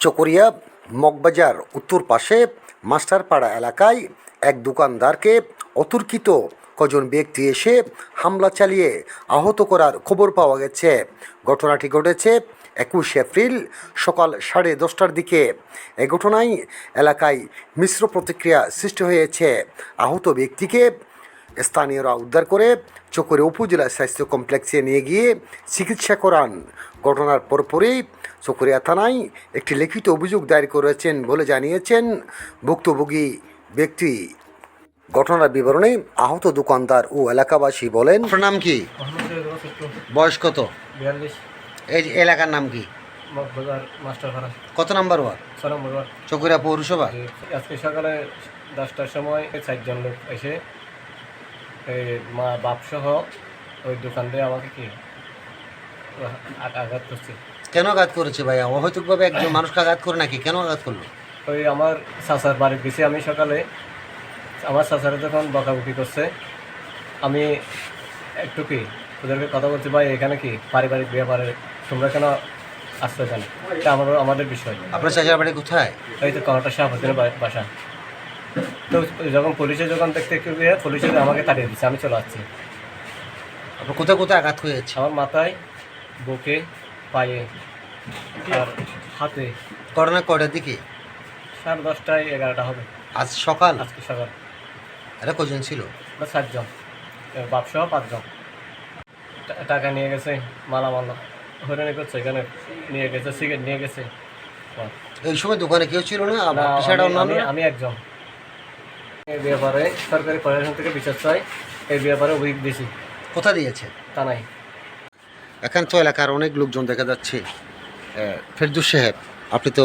চকরিয়া, মগবাজার উত্তর পাশে মাস্টারপাড়া এলাকায় এক দোকানদারকে অতর্কিত কজন ব্যক্তি এসে হামলা চালিয়ে আহত করার খবর পাওয়া গেছে। ঘটনাটি ঘটেছে একুশ এপ্রিল সকাল সাড়ে দশটার দিকে। এ ঘটনায় এলাকায় মিশ্র প্রতিক্রিয়া সৃষ্টি হয়েছে। আহত ব্যক্তিকে স্থানীয়রা উদ্ধার করে চকরে উপজেলা স্বাস্থ্য কমপ্লেক্সে নিয়ে গিয়ে চিকিৎসা করান। ঘটনার পরপরই চকরিয়া থানায় একটি লিখিত অভিযোগ দায়ের করেছেন বলে জানিয়েছেন ভুক্তভোগী ব্যক্তি। ঘটনার বিবরণে আহত দোকানদার ও এলাকাবাসী বলেন নাম কি? বয়স কত? এই এলাকার নাম কি? কত নাম্বার ওয়ার্ড? ছয় নম্বর ওয়ার্ড। চকরিয়া পৌরসভা? আজকে সকালে দশটার সময় চারজন লোক এসে এই মা বাপসহ ওই দোকান দিয়ে আমাকে কি আঘাত করছে? কেন আঘাত করেছে ভাইয়া অহৈতুকভাবে একজন মানুষকে আঘাত করে নাকি? কেন আঘাত করল? ওই আমার চাচার বাড়ির গেছি আমি সকালে। আমার চাচারা যখন বকাবকি করছে আমি একটু কি ওদেরকে কথা বলছি ভাই এখানে কি পারিবারিক ব্যাপারে তোমরা কেন আসতে চান এটা আমার আমাদের বিষয়। আপনার চাচার বাড়ি কোথায়? এই তো শাহাবুদ্দিনের বা- বাসা। তো যখন পুলিশে যখন দেখতে গিয়ে পুলিশে আমাকে তাড়িয়ে দিচ্ছে আমি চলে আসছি। আপনার কোথায় কোথায় আঘাত যাচ্ছে আমার মাথায় বুকে পায়ে আর হাতে। করোনা কয়টার দিকে? সাড়ে দশটায় এগারোটা হবে। আজ সকাল? আজকে সকাল। এটা কজন ছিল? সাতজন বাপসহ পাঁচজন। টাকা নিয়ে গেছে মালামাল হয়রানি করছে এখানে নিয়ে গেছে সিগারেট নিয়ে গেছে। এই সময় দোকানে কেউ ছিল না? আমি একজন। এই ব্যাপারে সরকারি প্রশাসন থেকে বিচার চাই এই ব্যাপারে উইক দিছি কোথা দিয়েছে? তা নাই এখানে তো এলাকার অনেক লোকজন দেখা যাচ্ছে ফেরদুস সাহেব আপনি তো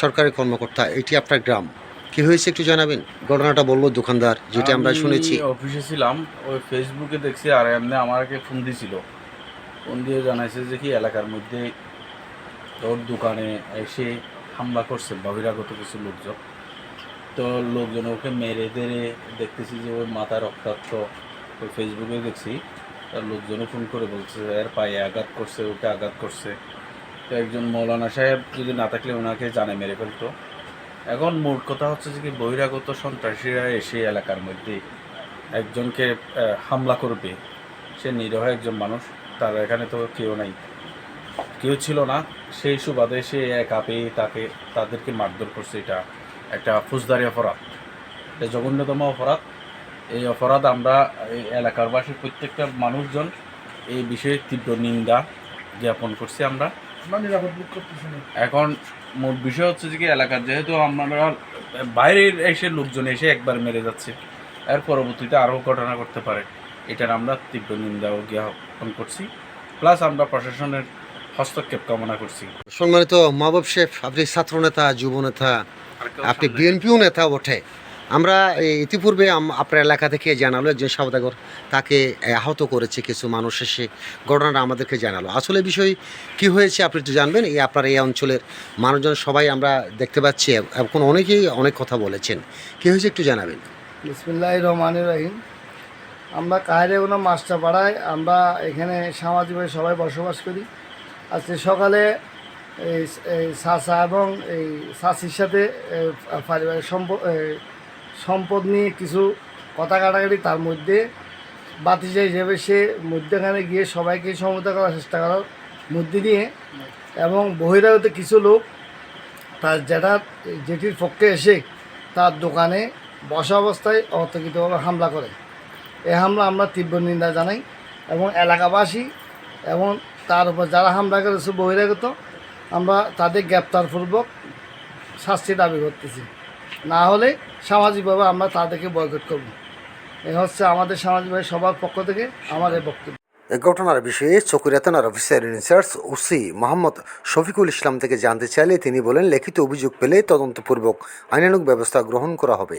সরকারি কর্মকর্তা এটি আপনার গ্রাম। কি হয়েছে একটু জানাবেন? ঘটনাটা বলল দোকানদার যেটা আমরা শুনেছি। অফিসে ছিলাম ওই ফেসবুকে দেখছি আর এমনি আমাকে ফোন দিয়েছিল। ফোন দিয়ে জানাইছে যে কি এলাকার মধ্যে ওর দোকানে এসে হামলা করছে বহিরাগত কিছু লোকজন। তো লোকজন ওকে মেরে দেরে দেখতেছি যে ওই মাথা রক্তাক্ত। ওই ফেসবুকে দেখছি, তার লোকজনে ফোন করে বলছে এর পায়ে আঘাত করছে, ওকে আঘাত করছে। তো একজন মৌলানা সাহেব যদি না থাকলে ওনাকে জানে মেরে ফেলতো। এখন মূল কথা হচ্ছে যে কি, বহিরাগত সন্ত্রাসীরা এসে এলাকার মধ্যে একজনকে হামলা করবে। সে নিরহ একজন মানুষ, তার এখানে তো কেউ নাই। কেউ ছিল না। সেই সুবাদে সে একা পেয়ে তাকে, তাদেরকে মারধর করছে এটা। একটা ফৌজদারি অপরাধ। এটা জঘন্যতম অপরাধ। এই অপরাধ আমরা এই এলাকার বাসী প্রত্যেকটা মানুষজন এই বিষয়ে তীব্র নিন্দা জ্ঞাপন করছি আমরা। এখন মূল বিষয় হচ্ছে যে কি এলাকার যেহেতু আমরা বাইরের এসে লোকজন এসে একবার মেরে যাচ্ছে এর পরবর্তীতে আরও ঘটনা করতে পারে। এটার আমরা তীব্র নিন্দা ও জ্ঞাপন করছি। প্লাস আমরা প্রশাসনের হস্তক্ষেপ কামনা করছি। সম্মানিত মাহবুব শেফ আপনি ছাত্র নেতা যুব নেতা আপনি বিএনপিও নেতা ওঠে আমরা এই ইতিপূর্বে আম- আপনার এলাকা থেকে জানালো একজন সওদাগর তাকে আহত করেছে কিছু মানুষ এসে ঘটনাটা আমাদেরকে জানালো। আসলে বিষয় কি হয়েছে আপনি একটু জানবেন? এই আপনার এই অঞ্চলের মানুষজন সবাই আমরা দেখতে পাচ্ছি এখন অনেকেই অনেক কথা বলেছেন। কি হয়েছে একটু জানাবেন। বিসমিল্লাহ রহমান রহিম। আমরা কায়রে কোনো মাস্টার পাড়ায় আমরা এখানে সামাজিকভাবে সবাই বসবাস করি। আজকে সকালে এই চাচা এবং এই চাচির সাথে পারিবারিক সম্পদ সম্পদ নিয়ে কিছু কথা কাটাকাটি, তার মধ্যে বাতিজা হিসেবে সে মধ্যখানে গিয়ে সবাইকে সমতা করার চেষ্টা করার মধ্যে নিয়ে এবং বহিরাগত কিছু লোক তার যেটা যেটির পক্ষে এসে তার দোকানে বসা অবস্থায় অতর্কিতভাবে হামলা করে। এ হামলা আমরা তীব্র নিন্দা জানাই এবং এলাকাবাসী এবং তার উপর যারা হামলা করেছে বহিরাগত আমরা তাদের গ্রেপ্তারপূর্বক শাস্তি দাবি করতেছি। না হলে সামাজিকভাবে আমরা তাদেরকে বয়কট করব। এ হচ্ছে আমাদের সামাজিকভাবে সবার পক্ষ থেকে আমার এই বক্তব্য। এই ঘটনার বিষয়ে চকুরিয়া থানার officer in charge OC Mohammad Shafiqul Islam থেকে জানতে চাইলে তিনি বলেন, লিখিত অভিযোগ পেলে তদন্তপূর্বক আইনানুগ ব্যবস্থা গ্রহণ করা হবে।